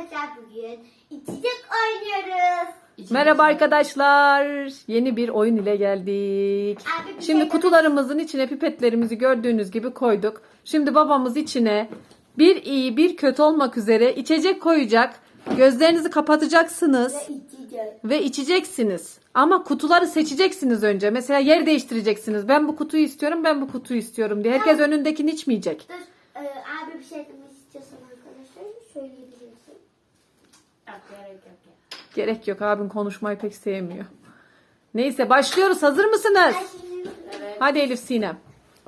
Arkadaşlar bugün içecek oynuyoruz. Merhaba arkadaşlar. Yeni bir oyun ile geldik. Abi Şimdi şey kutularımızın içine pipetlerimizi gördüğünüz gibi koyduk. Şimdi babamız içine bir iyi bir kötü olmak üzere içecek koyacak. Gözlerinizi kapatacaksınız Ve içeceğiz. ve içeceksiniz. Ama kutuları seçeceksiniz önce. Mesela yer değiştireceksiniz. Ben bu kutuyu istiyorum, ben bu kutuyu istiyorum diye. Herkes önündekini içmeyecek. Dur e, abi bir şey demek istiyorsan arkadaşlar söyleyebilirsin. Gerek yok ya. Gerek yok abim konuşmayı pek sevmiyor. Neyse başlıyoruz. Hazır mısınız? Hadi Elif Sinem.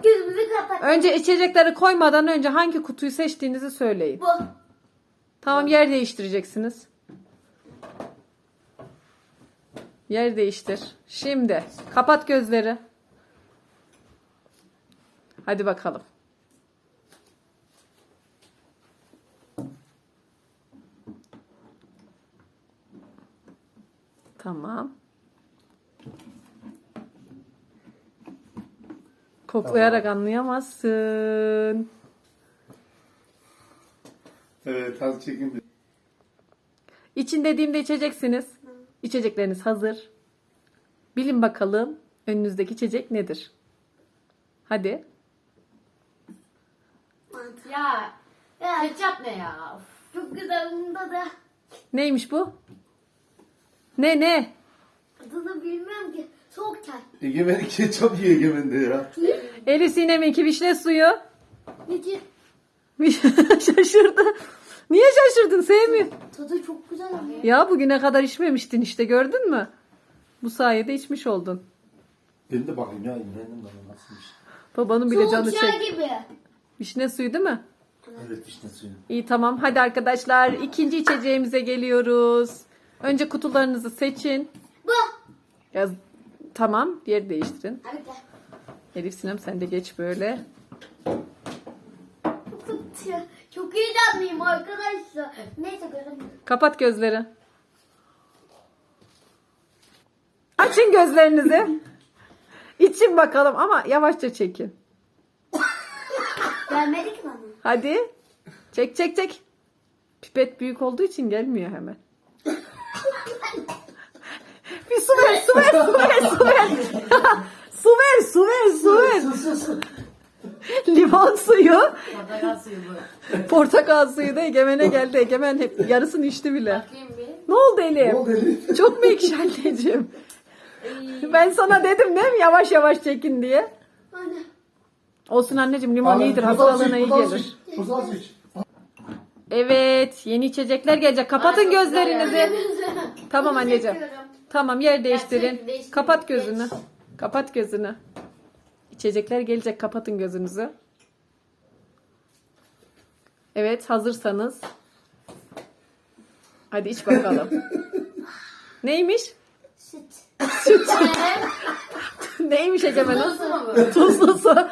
Gözümüzü kapat. Önce içecekleri koymadan önce hangi kutuyu seçtiğinizi söyleyin. Bu. Tamam yer değiştireceksiniz. Yer değiştir. Şimdi kapat gözleri. Hadi bakalım. Tamam. Koklayarak anlayamazsın. Evet, hadi çekin. İçin dediğimde içeceksiniz. İçecekleriniz hazır. Bilin bakalım önünüzdeki içecek nedir? Hadi. Ya Ya, ketçap ne ya? Of. çok güzel bunda da. Neymiş bu? Ne ne? Adını bilmiyorum ki. Soğuk çay. Egemen ketçap yiyor Egemen de ya. Elif Sinem'inki vişne suyu. Neci? Şaşırdı. Niye şaşırdın sevmiyor? Tadı çok güzel ama. Ya bugüne kadar içmemiştin işte gördün mü? Bu sayede içmiş oldun. Ben de bakayım ya, İmren'in bana nasılmış. Babanın bile canı Soğuk çay çek. gibi. Vişne suyu değil mi? Evet, vişne suyu. İyi tamam hadi arkadaşlar ikinci içeceğimize geliyoruz. Önce kutularınızı seçin. Bu. Yaz tamam yer değiştirin. Abi gel. Elif Sinem sen de geç böyle. Çok- Çok heyecanlıyım arkadaşlar. Neyse göremiyorum. Kapat gözleri. Açın gözlerinizi. İçin bakalım ama yavaşça çekin. Gelmedi ki bana. Hadi. Çek çek çek. Pipet büyük olduğu için gelmiyor hemen. Bir su ver, su ver, su ver, su ver. su ver, su ver, su ver. Sus sus sus. Limon suyu, Portakal suyu bu. portakal suyu da Egemen'e geldi. Egemen hep yarısını içti bile. Bakayım bir. Ne oldu Elif? Ne oldu Elif? Çok mu ekşi anneciğim? Ay. Ben sana dedim değil mi yavaş yavaş çekin diye. Anne. Olsun anneciğim limon Abi, iyidir hastalığına su iyi su gelir. su iç. Evet yeni içecekler gelecek. Kapatın gözlerinizi. Tamam anneciğim. Tamam yer değiştirin. Kapat gözünü. Kapat gözünü. İçecekler gelecek. Kapatın gözünüzü. Evet hazırsanız. Hadi iç bakalım. Neymiş? Süt. Neymiş Egemen mı bu? Tuzlu su. Ay.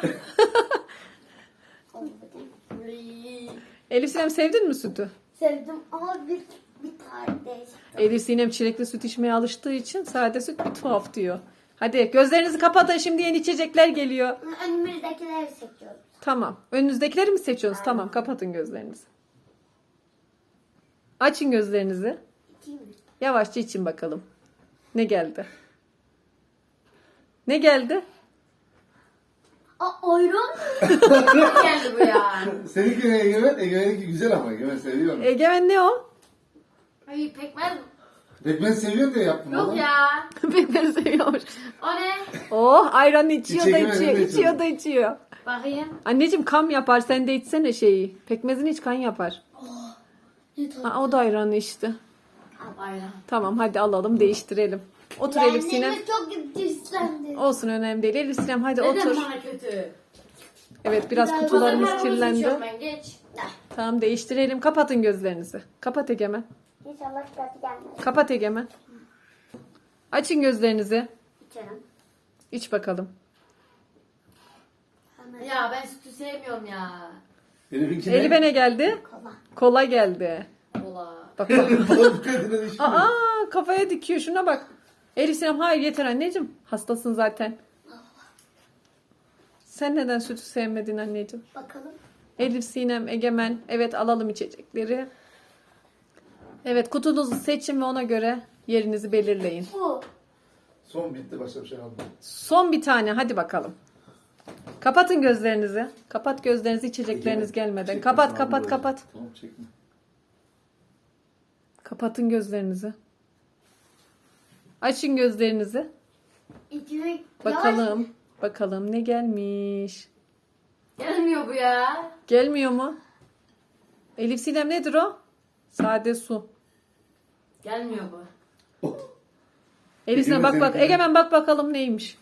Elif Sinem sevdin mi sütü? Sevdim ama bir bir tane. Elif Sinem çilekli süt içmeye alıştığı için sade süt bir tuhaf diyor. Hadi gözlerinizi kapatın şimdi yeni içecekler geliyor. Önümüzdekileri seçiyoruz. Tamam. Önünüzdekileri mi seçiyorsunuz? Tamam kapatın gözlerinizi. Açın gözlerinizi. İçeyim mi? Yavaşça için bakalım. Ne geldi? Ne geldi? Aa ayran mı? Geldi bu ya? Seninki ne Egemen? Egemen'inki güzel ama Egemen seviyor onu. Egemen ne o? Ay pekmez. Pekmez seviyor diye yaptım Yok oğlum. ya. Pekmez seviyormuş. O ne? Oh ayran içiyor da İçecek içiyor, içiyor da içiyor. Bakayım. Anneciğim kan yapar sen de içsene şeyi. Pekmezin iç kan yapar. Ne tadı? Ha, o da ayranı içti. Aynen. Tamam hadi alalım değiştirelim. Otur Elif Sinem. Çok. Olsun önemli değil. Elif Sinem hadi Neden otur. bana kötü? Evet biraz Güzel. kutularımız kirlendi. seçiyorum Ben geç. Tamam değiştirelim. Kapatın gözlerinizi. Kapat Egemen. İnşallah kötü gelmez. Kapat Egemen. Açın gözlerinizi. İçerim. İç bakalım. Ya ben sütü sevmiyorum ya. Ne? Elif'e ne geldi? kola. Kola geldi. Ola. Bak bak. Aa kafaya dikiyor şuna bak. Elif Sinem hayır yeter anneciğim. Hastasın zaten. Sen neden sütü sevmedin anneciğim? Bakalım. Elif Sinem Egemen. Evet alalım içecekleri. Evet kutunuzu seçin ve ona göre yerinizi belirleyin. Bu. Son bitti başka bir şey kalmadı. Son bir tane hadi bakalım. Kapatın gözlerinizi. Kapat gözlerinizi içecekleriniz gelmeden. Çekme, Kapat tamam, kapat böyle. kapat. Tamam çekme. Kapatın gözlerinizi. Açın gözlerinizi. İçine Bakalım. Bakalım ne gelmiş. Gelmiyor bu ya. Gelmiyor mu? Elif Sinem nedir o? Sade su. Gelmiyor bu. Elif Sinem bak bak. Egemen bak bakalım neymiş.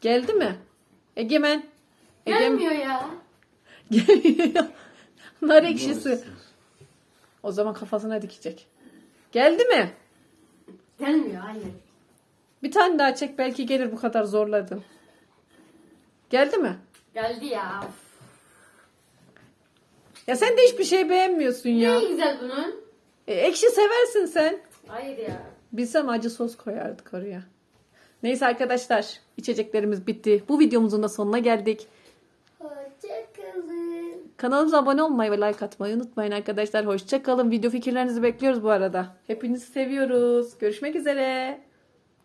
Geldi mi? Egemen. Egemen. Gelmiyor ya. Geliyor. Nar ekşisi. O zaman kafasına dikecek. Geldi mi? Gelmiyor hayır. Bir tane daha çek belki gelir bu kadar zorladın. Geldi mi? Geldi ya. Ya sen de hiçbir şey beğenmiyorsun ya. Ne güzel bunun. E, ekşi seversin sen. Hayır ya. Bilsem acı sos koyardık oraya. Neyse arkadaşlar içeceklerimiz bitti. Bu videomuzun da sonuna geldik. Kanalımıza abone olmayı ve like atmayı unutmayın arkadaşlar. Hoşçakalın. Video fikirlerinizi bekliyoruz bu arada. Hepinizi seviyoruz. Görüşmek üzere.